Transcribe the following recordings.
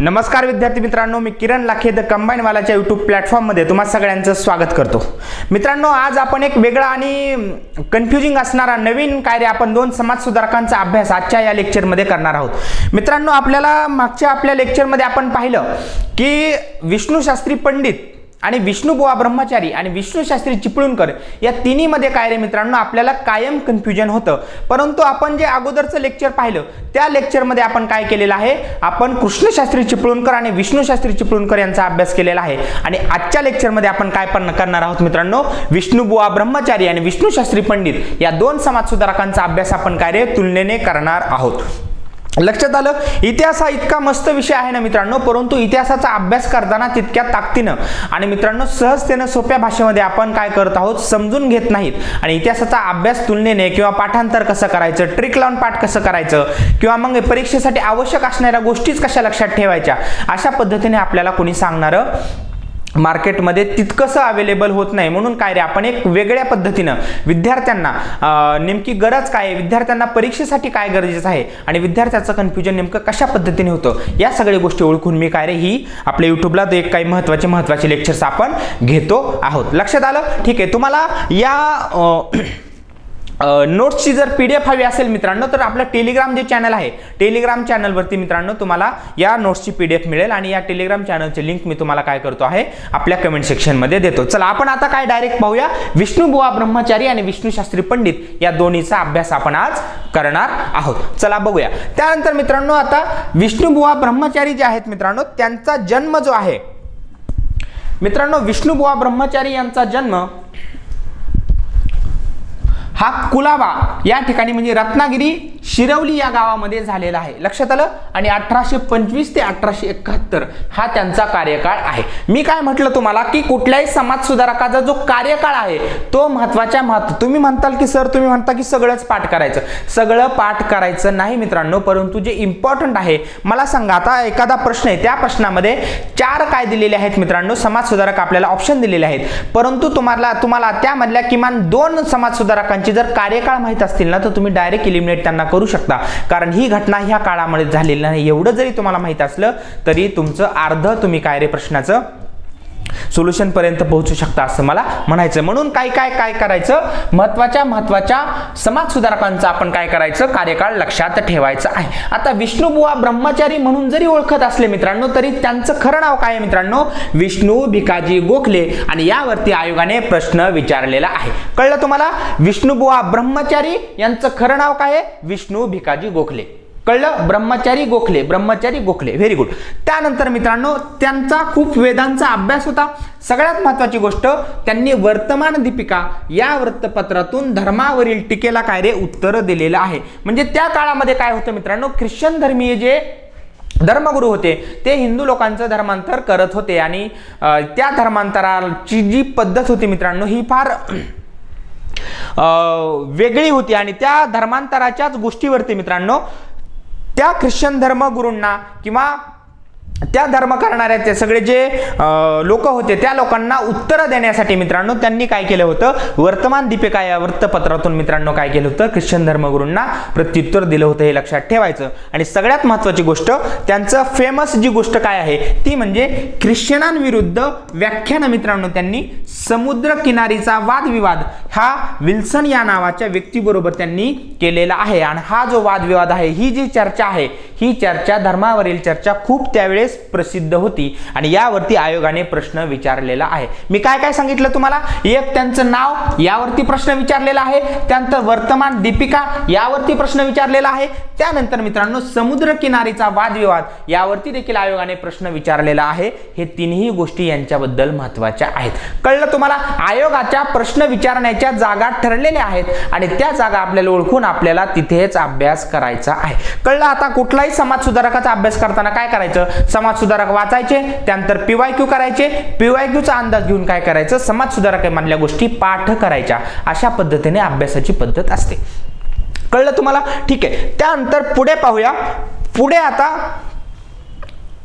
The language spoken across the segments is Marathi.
नमस्कार विद्यार्थी मित्रांनो मी किरण लाखे द कंबाईन वालाच्या यूट्यूब प्लॅटफॉर्ममध्ये तुम्हा सगळ्यांचं स्वागत करतो. मित्रांनो आज आपण एक वेगळा आणि कन्फ्युजिंग असणारा नवीन कार्य आपण दोन समाज सुधारकांचा अभ्यास आजच्या या लेक्चरमध्ये करणार आहोत. मित्रांनो आपल्याला मागच्या आपल्या लेक्चरमध्ये आपण पाहिलं की विष्णू शास्त्री पंडित आणि विष्णुबुवा ब्रह्मचारी आणि विष्णू शास्त्री चिपळूणकर या तिन्हीमध्ये काय रे मित्रांनो? आपल्याला कायम कन्फ्युजन होतं. परंतु आपण जे अगोदरचं लेक्चर पाहिलं त्या लेक्चरमध्ये आपण काय केलेलं आहे? आपण कृष्णशास्त्री चिपळूणकर आणि विष्णू शास्त्री चिपळूणकर यांचा अभ्यास केलेला आहे. आणि आजच्या लेक्चरमध्ये आपण काय पण करणार आहोत मित्रांनो? विष्णुबुवा ब्रह्मचारी आणि विष्णू शास्त्री पंडित या दोन समाज सुधारकांचा अभ्यास आपण काय रे? तुलनेने करणार आहोत. लक्षात आलं? इतिहास हा इतका मस्त विषय आहे ना मित्रांनो परंतु इतिहासाचा अभ्यास करताना तितक्या ताकदीनं आणि मित्रांनो सहजतेनं सोप्या भाषेमध्ये आपण काय करत आहोत समजून घेत नाहीत. आणि इतिहासाचा अभ्यास तुलनेने किंवा पाठांतर कसं करायचं ट्रिक लावून पाठ कसं करायचं किंवा मग परीक्षेसाठी आवश्यक असणाऱ्या गोष्टीच कशा लक्षात ठेवायच्या अशा पद्धतीने आपल्याला कोणी सांगणारं मार्केटमध्ये तितकंसं अवेलेबल होत नाही. म्हणून काय रे आपण एक वेगळ्या पद्धतीनं विद्यार्थ्यांना नेमकी गरज काय आहे? विद्यार्थ्यांना परीक्षेसाठी काय गरजेचं आहे? आणि विद्यार्थ्याचं कन्फ्युजन नेमकं कशा पद्धतीने होतं? या सगळ्या गोष्टी ओळखून मी काय रे ही आपल्या युट्यूबला एक काही महत्त्वाचे महत्त्वाचे लेक्चर्स आपण घेतो आहोत. लक्षात आलं? ठीक आहे. तुम्हाला या नोट्सची जर पी डी एफ हवी असेल मित्रांनो तर आपलं टेलिग्राम जे चॅनल आहे टेलिग्राम चॅनलवरती मित्रांनो तुम्हाला या नोट्सची पी डी एफ मिळेल आणि या टेलिग्राम चॅनलचे लिंक मी तुम्हाला काय करतो आहे आपल्या कमेंट सेक्शनमध्ये देतो. चला आपण आता काय डायरेक्ट पाहूया? विष्णुबुवा ब्रह्मचारी आणि विष्णू शास्त्री पंडित या दोन्हीचा अभ्यास आपण आज करणार आहोत. चला बघूया. त्यानंतर मित्रांनो आता विष्णुबुवा ब्रह्मचारी जे आहेत मित्रांनो त्यांचा जन्म जो आहे मित्रांनो विष्णुबुवा ब्रह्मचारी यांचा जन्म हा कुलाबा या ठिकाणी म्हणजे रत्नागिरी शिरवली या गावामध्ये झालेला आहे. लक्षात आलं? आणि अठराशे पंचवीस ते अठराशे एकाहत्तर हा त्यांचा कार्यकाळ आहे. मी काय म्हटलं तुम्हाला की कुठल्याही समाज सुधारकाचा जो कार्यकाळ आहे तो महत्त्वाच्या महत्त्व तुम्ही म्हणताल की सर तुम्ही म्हणता की सगळंच पाठ करायचं. सगळं पाठ करायचं नाही मित्रांनो परंतु जे इम्पॉर्टंट आहे मला सांगा आता एखादा प्रश्न आहे त्या प्रश्नामध्ये चार काय दिलेले आहेत मित्रांनो? समाज सुधारक आपल्याला ऑप्शन दिलेले आहेत. परंतु तुम्हाला तुम्हाला त्यामधल्या किमान दोन समाज सुधारकांची जर कार्यकाळ माहीत असतील ना तर तुम्ही डायरेक्ट इलिमिनेट त्यांना करू शकता. कारण ही घटना ह्या काळामध्ये झालेली नाही. एवढं जरी तुम्हाला माहीत असलं तरी तुमचं अर्ध तुम्ही काय रे प्रश्नाचं? सोल्युशनपर्यंत पोहोचू शकता असं मला म्हणायचं म्हणून काय काय काय करायचं? महत्त्वाच्या महत्त्वाच्या समाज सुधारकांचा आपण काय करायचं? कार्यकाळ लक्षात ठेवायचं आहे. आता विष्णुबुवा ब्रह्मचारी म्हणून जरी ओळखत असले मित्रांनो तरी त्यांचं खरं नाव काय आहे मित्रांनो? विष्णू भिकाजी गोखले. आणि यावरती आयोगाने प्रश्न विचारलेला आहे. कळलं तुम्हाला? विष्णुबुवा ब्रह्मचारी यांचं खरं नाव काय आहे? विष्णू भिकाजी गोखले. कळलं? ब्रह्मचारी गोखले ब्रह्मचारी गोखले. व्हेरी गुड त्यानंतर मित्रांनो त्यांचा खूप वेदांचा अभ्यास होता. सगळ्यात महत्वाची गोष्ट त्यांनी वर्तमान दीपिका या वृत्तपत्रातून धर्मावरील टीकेला काय रे? उत्तर दिलेलं आहे. म्हणजे त्या काळामध्ये काय होतं मित्रांनो? ख्रिश्चन धर्मीय जे धर्मगुरू होते ते हिंदू लोकांचं धर्मांतर करत होते आणि त्या धर्मांतराची जी पद्धत होती मित्रांनो ही फार वेगळी होती. आणि त्या धर्मांतराच्याच गोष्टीवरती मित्रांनो त्या ख्रिश्चन धर्मगुरूंना किंवा त्या धर्म करणाऱ्या ते सगळे जे लोक होते त्या लोकांना उत्तरं देण्यासाठी मित्रांनो त्यांनी काय केलं होतं? वर्तमान दीपिका या वृत्तपत्रातून मित्रांनो काय केलं होतं? ख्रिश्चन धर्मगुरूंना प्रत्युत्तर दिलं होतं हे लक्षात ठेवायचं. आणि सगळ्यात महत्वाची गोष्ट त्यांचं फेमस जी गोष्ट काय आहे ती म्हणजे ख्रिश्चनांविरुद्ध व्याख्यान मित्रांनो त्यांनी समुद्र किनारीचा वादविवाद हा विल्सन या नावाच्या व्यक्तीबरोबर त्यांनी केलेला आहे. आणि हा जो वादविवाद आहे ही जी चर्चा आहे ही चर्चा धर्मावरील चर्चा खूप त्यावेळेस प्रसिद्ध होती. आणि यावरती आयोगाने प्रश्न विचारलेला आहे. मी काय काय सांगितलं तुम्हाला? एक त्यांचं नाव यावरती प्रश्न विचारलेला आहे. त्यानंतर वर्तमान दीपिका यावरती प्रश्न विचारलेला आहे. त्यानंतर मित्रांनो समुद्र किनारीचा वादविवाद यावरती देखील आयोगाने प्रश्न विचारलेला आहे. हे तिन्ही गोष्टी यांच्याबद्दल महत्त्वाच्या आहेत. कळलं तुम्हाला? आयोगाच्या प्रश्न विचारण्याच्या जागा ठरलेल्या आहेत आणि त्या जागा आपल्याला ओळखून आपल्याला तिथेच अभ्यास करायचा आहे. कळलं आता? कुठलाही समाज सुधारकाचा अभ्यास करताना काय करायचं? समाज सुधारक वाचायचे त्यानंतर पीवाय क्यू करायचे. पीवाय क्यूचा अंदाज घेऊन काय करायचं? समाज सुधारक म्हणल्या गोष्टी पाठ करायच्या. अशा पद्धतीने अभ्यासाची पद्धत असते. कळलं तुम्हाला? ठीक आहे. त्यानंतर पुढे पाहूया. पुढे आता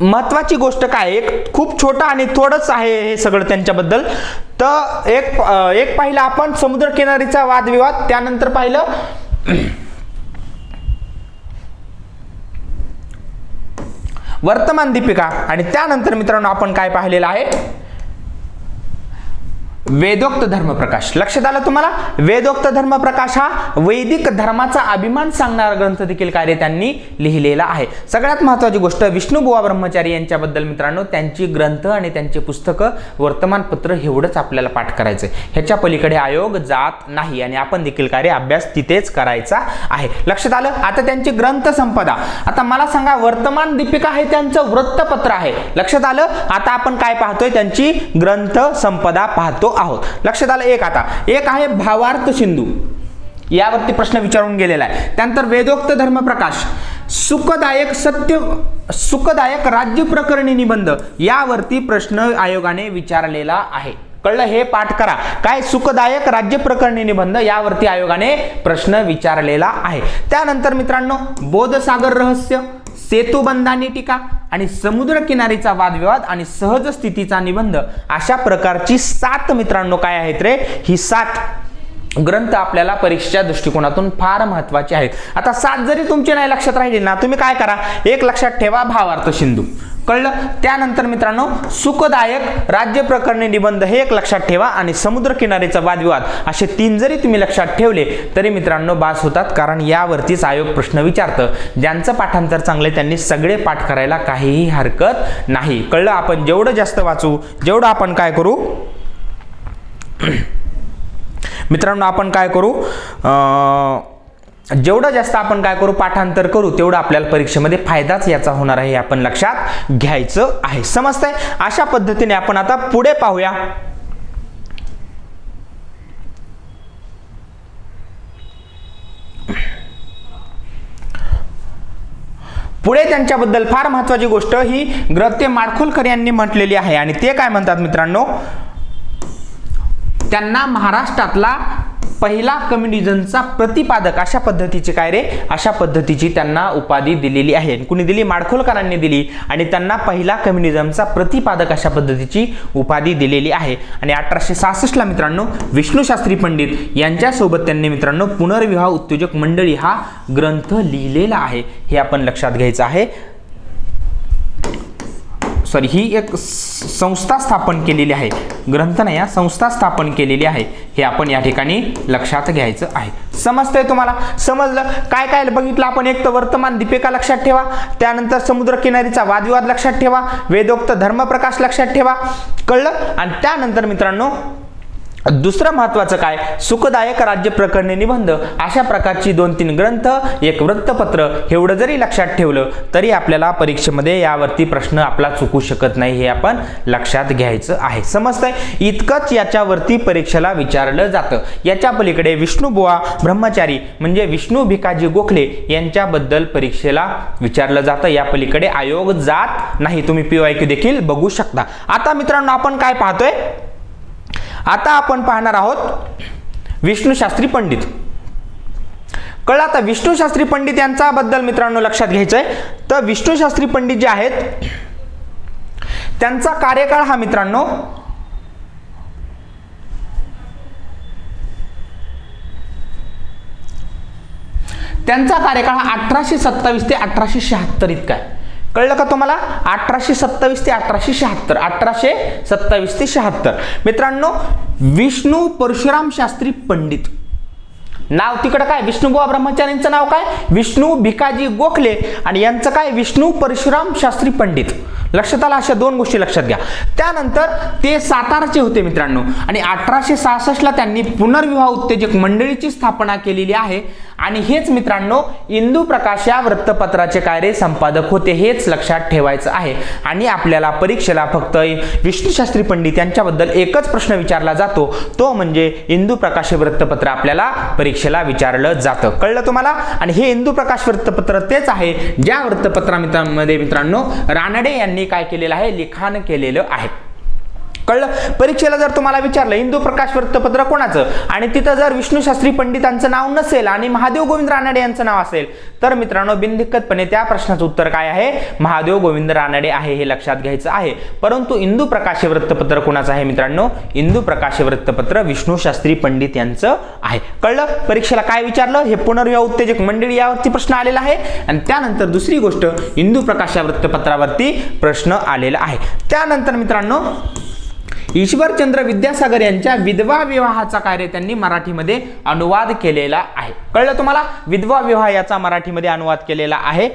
महत्वाची गोष्ट काय एक खूप छोटं आणि थोडंच आहे हे सगळं त्यांच्याबद्दल. तर एक एक पाहिलं आपण समुद्रकिनारीचा वादविवाद. त्यानंतर पाहिलं वर्तमान दीपिका. आणि त्यानंतर मित्रांनो आपण काय पाहिलेलं आहे? वेदोक्त धर्मप्रकाश लक्षात आलं तुम्हाला? वेदोक्त धर्मप्रकाश हा वैदिक धर्माचा अभिमान सांगणारा ग्रंथ देखील कार्य त्यांनी लिहिलेला आहे. सगळ्यात महत्वाची गोष्ट विष्णुबुवा ब्रह्मचारी यांच्याबद्दल मित्रांनो त्यांची ग्रंथ आणि त्यांची पुस्तकं वर्तमानपत्र एवढंच आपल्याला पाठ करायचं ह्याच्या पलीकडे आयोग जात नाही आणि आपण देखील कार्य अभ्यास तिथेच करायचा आहे. लक्षात आलं? आता त्यांची ग्रंथ संपदा. आता मला सांगा वर्तमान दीपिका हे त्यांचं वृत्तपत्र आहे. लक्षात आलं? आता आपण काय पाहतोय? त्यांची ग्रंथ संपदा पाहतो. आहोत. लक्षात आलं? एक आता. एक आहे भावार्थ सिंधू. यावरती प्रश्न विचारून गेलेला आहे. त्यानंतर वेदोक्त धर्मप्रकाश. सुखदायक सत्य सुखदायक राज्य प्रकरणी निबंध. यावरती प्रश्न आयोगाने विचारलेला आहे. कळलं? हे पाठ करा. काय सुखदायक राज्य प्रकरणी निबंध? यावरती आयोगाने प्रश्न विचारलेला आहे. त्यानंतर मित्रांनो बोधसागर रहस्य. सेतुबंधांनी टीका आणि समुद्र किनारीचा वादविवाद आणि सहज स्थितीचा निबंध अशा प्रकारची सात मित्रांनो काय आहेत रे? ही सात ग्रंथ आपल्याला परीक्षेच्या दृष्टिकोनातून फार महत्त्वाचे आहेत. आता सात जरी तुमचे नाही लक्षात राहिले ना तुम्ही काय करा? एक लक्षात ठेवा भावार्थ सिंधू. कळलं? त्यानंतर मित्रांनो सुखदायक राज्य प्रकरणी निबंध हे एक लक्षात ठेवा आणि समुद्र किनारीचा वादविवाद असे तीन जरी तुम्ही लक्षात ठेवले तरी मित्रांनो बास होतात कारण यावरतीच आयोग प्रश्न विचारतं. ज्यांचं पाठांतर चांगले त्यांनी सगळे पाठ करायला काहीही हरकत नाही. कळलं? आपण जेवढं जास्त वाचू जेवढं आपण काय करू? मित्रांनो आपण काय करू? आ... जेवढं जास्त आपण काय करू पाठांतर करू तेवढं आपल्याला परीक्षेमध्ये फायदाच याचा होणार आहे हे आपण लक्षात घ्यायचं आहे. समजतंय? अशा पद्धतीने आपण आता पुढे पाहूया. पुढे त्यांच्याबद्दल फार महत्वाची गोष्ट ही ग्रत्य माडखोलकर यांनी म्हटलेली आहे. आणि ते काय म्हणतात मित्रांनो? त्यांना महाराष्ट्रातला पहिला कम्युनिझमचा प्रतिपादक अशा पद्धतीचे काय रे? अशा पद्धतीची त्यांना उपाधी दिलेली आहे. कुणी दिली? माडखोलकरांनी दिली. आणि त्यांना पहिला कम्युनिझमचा प्रतिपादक अशा पद्धतीची उपाधी दिलेली आहे. आणि अठराशे सहासष्टला मित्रांनो विष्णूशास्त्री पंडित यांच्यासोबत त्यांनी मित्रांनो पुनर्विवाह उद्योजक मंडळी हा ग्रंथ लिहिलेला आहे. हे आपण लक्षात घ्यायचं आहे. सॉरी ही एक संस्था स्थापन केलेली आहे. ग्रंथ नाही संस्था स्थापन केलेली आहे. हे आपण या ठिकाणी लक्षात घ्यायचं आहे. समजतंय तुम्हाला? समजलं? काय काय बघितलं आपण? एक तर वर्तमान दीपिका लक्षात ठेवा. त्यानंतर समुद्र किनारीचा वादविवाद लक्षात ठेवा. वेदोक्त धर्मप्रकाश लक्षात ठेवा. कळलं? आणि त्यानंतर मित्रांनो दुसरं महत्वाचं काय? सुखदायक राज्य प्रकरणी निबंध. अशा प्रकारची दोन तीन ग्रंथ एक वृत्तपत्र एवढं जरी लक्षात ठेवलं तरी आपल्याला परीक्षेमध्ये यावरती प्रश्न आपला चुकू शकत नाही हे आपण लक्षात घ्यायचं आहे. समजतंय? इतकंच याच्यावरती परीक्षेला विचारलं जातं. याच्या पलीकडे विष्णुबुवा ब्रह्मचारी म्हणजे विष्णू भिकाजी गोखले यांच्याबद्दल परीक्षेला विचारलं जातं. या पलीकडे आयोग जात नाही. तुम्ही पी देखील बघू शकता. आता मित्रांनो आपण काय पाहतोय? आता आपण पाहणार आहोत विष्णूशास्त्री पंडित. कळलं आता विष्णूशास्त्री पंडित यांचा बद्दल मित्रांनो लक्षात घ्यायचं आहे तर विष्णूशास्त्री पंडित जे आहेत त्यांचा कार्यकाळ हा मित्रांनो त्यांचा कार्यकाळ हा अठराशे सत्तावीस ते अठराशे शहात्तर इतका आहे. कळलं का तुम्हाला? अठराशे सत्तावीस ते अठराशे शहात्तर. अठराशे सत्तावीस ते शहात्तर. मित्रांनो विष्णू परशुराम शास्त्री पंडित. नाव तिकडं काय? विष्णुबुवा ब्रह्मचारींचं नाव काय? विष्णू भिकाजी गोखले. आणि यांचं काय? विष्णू परशुराम शास्त्री पंडित. लक्षात आला? अशा दोन गोष्टी लक्षात घ्या. त्यानंतर ते साताराचे होते मित्रांनो. आणि अठराशे सहासष्टला त्यांनी पुनर्विवाह उत्तेजक मंडळीची स्थापना केलेली आहे. आणि हेच मित्रांनो इंदू प्रकाश या वृत्तपत्राचे कार्य संपादक होते हेच लक्षात ठेवायचं आहे. आणि आपल्याला परीक्षेला फक्त विष्णूशास्त्री पंडित यांच्याबद्दल एकच प्रश्न विचारला जातो. तो म्हणजे इंदू प्रकाश हे वृत्तपत्र आपल्याला परीक्षेला विचारलं जातं. कळलं तुम्हाला? आणि हे इंदू प्रकाश वृत्तपत्र तेच आहे ज्या वृत्तपत्रामध्ये मित्रांनो रानडे यांनी काय केलेलं आहे? लिखाण केलेलं आहे. कळलं? परीक्षेला जर तुम्हाला विचारलं हिंदू प्रकाश वृत्तपत्र कोणाचं? आणि तिथं जर विष्णू शास्त्री पंडितांचं नाव नसेल आणि महादेव गोविंद रानडे यांचं नाव असेल तर मित्रांनो बिनदिक्कतपणे त्या प्रश्नाचं उत्तर काय आहे? महादेव गोविंद रानडे आहे हे लक्षात घ्यायचं आहे. परंतु इंदू प्रकाश वृत्तपत्र कोणाचं आहे मित्रांनो? इंदू प्रकाश वृत्तपत्र विष्णू शास्त्री पंडित यांचं आहे. कळलं? परीक्षेला काय विचारलं? हे पुनर्विवाह उत्तेजक मंडळी यावरती प्रश्न आलेला आहे. आणि त्यानंतर दुसरी गोष्ट इंदू प्रकाश या वृत्तपत्रावरती प्रश्न आलेला आहे. त्यानंतर मित्रांनो ईश्वरचंद्र विद्यासागर यांच्या विधवा विवाहाचा कार्य त्यांनी मराठीमध्ये अनुवाद केलेला आहे. कळलं तुम्हाला? विधवा विवाह याचा मराठीमध्ये अनुवाद केलेला आहे.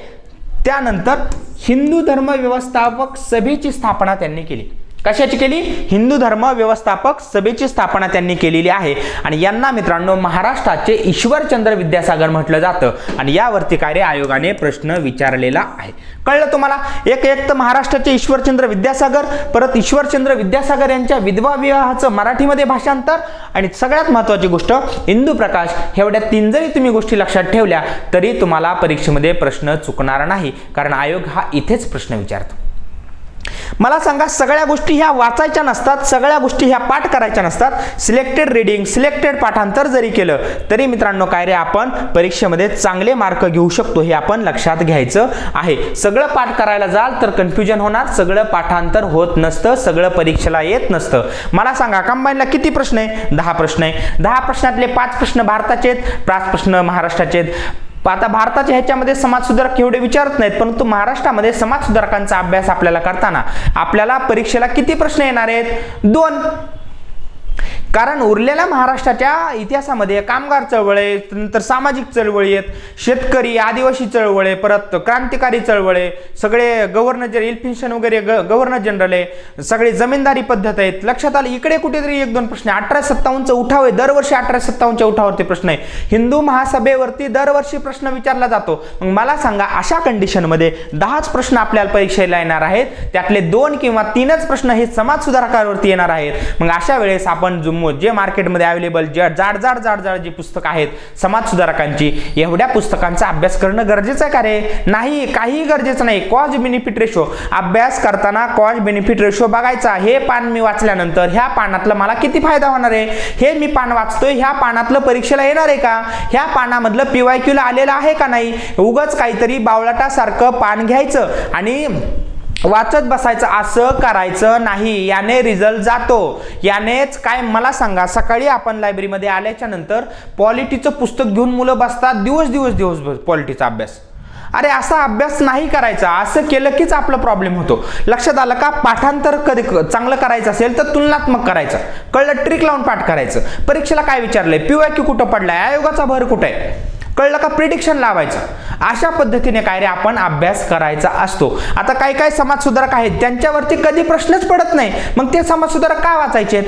त्यानंतर हिंदू धर्म व्यवस्थापक सभेची स्थापना त्यांनी केली. कशाची केली? हिंदू धर्म व्यवस्थापक सभेची स्थापना त्यांनी केलेली आहे. आणि यांना मित्रांनो महाराष्ट्राचे ईश्वरचंद्र विद्यासागर म्हटलं जातं. आणि यावरती कार्य आयोगाने प्रश्न विचारलेला आहे. कळलं तुम्हाला? एक एक तर महाराष्ट्राचे ईश्वरचंद्र विद्यासागर परत ईश्वरचंद्र विद्यासागर यांच्या विधवा विवाहाचं मराठीमध्ये भाषांतर. आणि सगळ्यात महत्त्वाची गोष्ट इंदू प्रकाश एवढ्या तीन जरी तुम्ही गोष्टी लक्षात ठेवल्या तरी तुम्हाला परीक्षेमध्ये प्रश्न चुकणार नाही. कारण आयोग हा इथेच प्रश्न विचारतो. मला सांगा सगळ्या गोष्टी ह्या वाचायच्या नसतात सगळ्या गोष्टी ह्या पाठ करायच्या नसतात. सिलेक्टेड रिडिंग सिलेक्टेड पाठांतर जरी केलं तरी मित्रांनो काय रे आपण? परीक्षेमध्ये चांगले मार्क घेऊ शकतो हे आपण लक्षात घ्यायचं आहे. सगळं पाठ करायला जाल तर कन्फ्युजन होणार सगळं पाठांतर होत नसतं सगळं परीक्षेला येत नसतं. मला सांगा कंबाईनला किती प्रश्न आहे? दहा प्रश्न आहे. दहा प्रश्नातले पाच प्रश्न भारताचे आहेत पाच प्रश्न महाराष्ट्राचे आहेत. आता भारताच्या ह्याच्यामध्ये समाजसुधारक एवढे विचारत नाहीत परंतु महाराष्ट्रामध्ये समाजसुधारकांचा अभ्यास आपल्याला करताना आपल्याला परीक्षेला किती प्रश्न येणार आहेत? दोन. कारण उरलेल्या महाराष्ट्राच्या इतिहासामध्ये कामगार चळवळ आहे नंतर सामाजिक चळवळी आहेत शेतकरी आदिवासी चळवळ आहे परत क्रांतिकारी चळवळ आहे सगळे गव्हर्नर जनरल इल्फिन्शन वगैरे ग गव्हर्नर जनरल आहे सगळे जमीनदारी पद्धत आहेत. लक्षात आलं इकडे कुठेतरी एक दोन प्रश्न आहे. अठरा सत्तावन्नचा उठाव आहे दरवर्षी अठरा सत्तावन्नच्या उठावरती प्रश्न आहे. हिंदू महासभेवरती दरवर्षी प्रश्न विचारला जातो. मग मला सांगा अशा कंडिशनमध्ये दहाच प्रश्न आपल्याला परीक्षेला येणार आहेत त्यातले दोन किंवा तीनच प्रश्न हे समाज सुधारकावरती येणार आहेत. मग अशा वेळेस आपण जुम जे मार्केटमध्ये अवेलेबल जे जाड जाड जाड जाड जी पुस्तकं आहेत समाज सुधारकांची एवढ्या पुस्तकांचा अभ्यास करणं गरजेचं आहे का रे? नाही काहीही गरजेचं नाही. कॉज बेनिफिट रेशो अभ्यास करताना कॉज बेनिफिट रेशो बघायचा. हे पान मी वाचल्यानंतर ह्या पानातलं मला किती फायदा होणार आहे? हे मी पान वाचतोय ह्या पानातलं परीक्षेला येणार आहे का? ह्या पानामधलं पीवाय क्यूला आलेलं आहे का नाही? उगच काहीतरी बावळाटासारखं पान घ्यायचं आणि वाचत बसायचं असं करायचं नाही. याने रिझल्ट जातो. यानेच काय मला सांगा सकाळी आपण लायब्ररीमध्ये आल्याच्यानंतर पॉलिटीचं पुस्तक घेऊन मुलं बसतात दिवस दिवस दिवसभर पॉलिटीचा अभ्यास. अरे असा अभ्यास नाही करायचा. असं केलं कीच आपला प्रॉब्लेम होतो. लक्षात आलं का? पाठांतर कधी चांगलं करायचं असेल तर तुलनात्मक करायचं. कळलं ट्रिक लावून पाठ करायचं. परीक्षेला काय विचारलंय? पिवाय की कुठं पडलाय? आयोगाचा भर कुठं? आहे कळलं का? प्रिडिक्शन लावायचं. अशा पद्धतीने काय रे आपण अभ्यास करायचा असतो. आता काही काही समाजसुधारक आहेत? त्यांच्यावरती कधी प्रश्नच पडत नाही. मग ते समाजसुधारक का वाचायचे?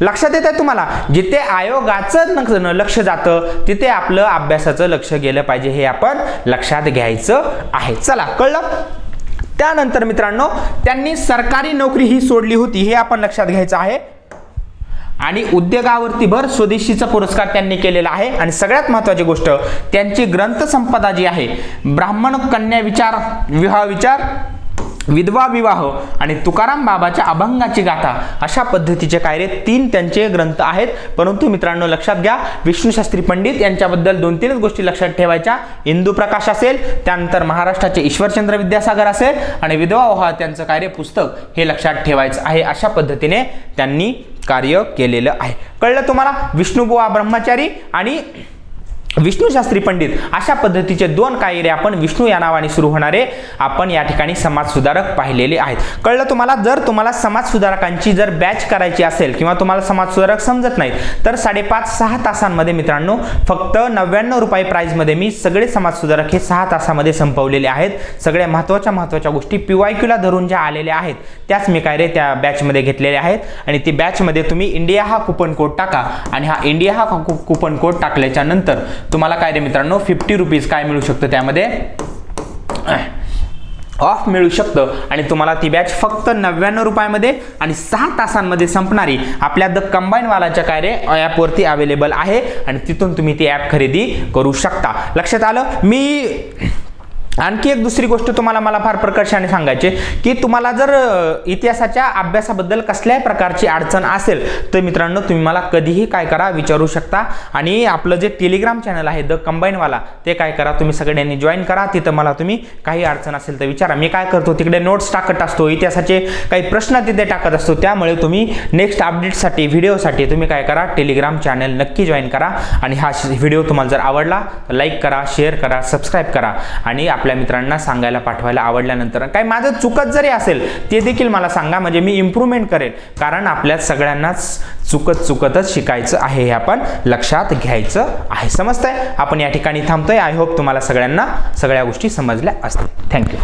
लक्षात येत आहे तुम्हाला? जिथे आयोगाचं लक्ष जातं तिथे आपलं अभ्यासाचं लक्ष गेलं पाहिजे हे आपण लक्षात घ्यायचं आहे. चला कळलं? त्यानंतर मित्रांनो त्यांनी सरकारी नोकरी ही सोडली होती हे आपण लक्षात घ्यायचं आहे. आणि उद्योगावरती भर स्वदेशीचा पुरस्कार त्यांनी केलेला आहे. आणि सगळ्यात महत्वाची गोष्ट त्यांची ग्रंथसंपदा जी आहे ब्राह्मण कन्या विचार विवाह विचार विधवा विवाह आणि तुकाराम बाबाच्या अभंगाची गाथा अशा पद्धतीचे कार्य तीन त्यांचे ग्रंथ आहेत. परंतु मित्रांनो लक्षात घ्या विष्णूशास्त्री पंडित यांच्याबद्दल दोन तीनच गोष्टी लक्षात ठेवायच्या. इंदू प्रकाश असेल त्यानंतर महाराष्ट्राचे ईश्वरचंद्र विद्यासागर असेल आणि विधवा विवाह त्यांचं कार्य पुस्तक हे लक्षात ठेवायचं आहे अशा पद्धतीने त्यांनी कार्य केलेलं आहे. कळलं तुम्हाला? विष्णुबुवा ब्रह्मचारी आणि विष्णू शास्त्री पंडित अशा पद्धतीचे दोन कायरे आपण विष्णू या नावाने सुरू होणारे आपण या ठिकाणी समाजसुधारक पाहिलेले आहेत. कळलं तुम्हाला? जर तुम्हाला समाजसुधारकांची जर बॅच करायची असेल किंवा तुम्हाला समाजसुधारक समजत नाहीत तर साडेपाच सहा तासांमध्ये मित्रांनो फक्त नव्याण्णव रुपये प्राईजमध्ये मी सगळे समाजसुधारक हे सहा तासामध्ये संपवलेले आहेत. सगळ्या महत्त्वाच्या महत्त्वाच्या गोष्टी पीवायक्यूला धरून ज्या आलेल्या आहेत त्याच मी काय रे त्या बॅचमध्ये घेतलेल्या आहेत. आणि ती बॅचमध्ये तुम्ही इंडिया हा कुपन कोड टाका. आणि हा इंडिया हा कुपन कोड टाकल्याच्या नंतर तुम्हाला काय रे मित्रांनो? फिफ्टी रुपीज काय मिळू शकतं त्यामध्ये? ऑफ मिळू शकतं. आणि तुम्हाला ती बॅच फक्त नव्याण्णव रुपयामध्ये आणि सहा तासांमध्ये संपणारी आपल्या द कंबाईनवालाच्या काय रे ॲपवरती अवेलेबल आहे. आणि तिथून तुम्ही ती ॲप खरेदी करू शकता. लक्षात आलं? मी आणखी एक दुसरी गोष्ट तुम्हाला मला फार प्रकर्षाने सांगायची की तुम्हाला जर इतिहासाच्या अभ्यासाबद्दल कसल्याही प्रकारची अडचण असेल तर मित्रांनो तुम्ही मला कधीही काय करा विचारू शकता. आणि आपलं जे टेलिग्राम चॅनल आहे द कंबाईनवाला ते काय करा तुम्ही सगळ्यांनी जॉईन करा. तिथं मला तुम्ही काही अडचण असेल तर विचारा. मी काय करतो तिकडे नोट्स टाकत असतो इतिहासाचे काही प्रश्न तिथे टाकत असतो. त्यामुळे तुम्ही नेक्स्ट अपडेटसाठी व्हिडिओसाठी तुम्ही काय करा टेलिग्राम चॅनल नक्की जॉईन करा. आणि हा व्हिडिओ तुम्हाला जर आवडला तर लाईक करा शेअर करा सबस्क्राईब करा. आणि आपल्या मित्रांना सांगायला पाठवायला आवडल्यानंतर. काय माझं चुकत जरी असेल ते देखील मला सांगा म्हणजे मी इम्प्रूव्हमेंट करेल. कारण आपल्या सगळ्यांनाच चुकत चुकतच शिकायचं आहे हे आपण लक्षात घ्यायचं आहे. समजतंय? आपण या ठिकाणी थांबतोय. आय होप तुम्हाला सगळ्यांना सगळ्या गोष्टी समजल्या असतील. थँक्यू